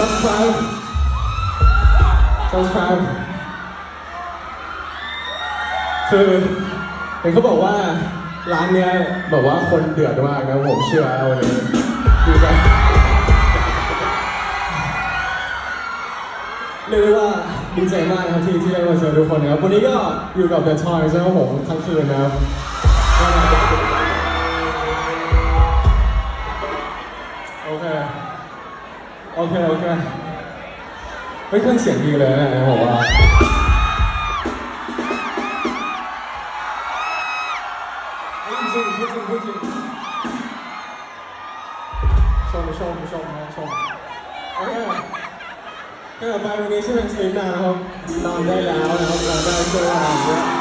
subscribe subscribe คือเห็นเขาบอกว่าร้านเนี้ยแบบว่าคนเดือดมากนะผมเชื่อเอาเลยดีใจเรียกได้ว่าดีใจมากนะครับที่ที่ได้มาเจอทุกคนนะครับวันนี้ก็อยู่กับ The Toys นะครับผมทั้งคืนนะครับโอเค โอเค โอเคเฮ้ยเครื่องเสียงดีเลยนะผมว่าไอ้จริงจริงจริงชมชมชมชมโอเคก็ต่อไปวันนี้ชื่อเป็นสลิปนะครับนอนได้แล้วนะครับนอนได้ช่วยงานเยอ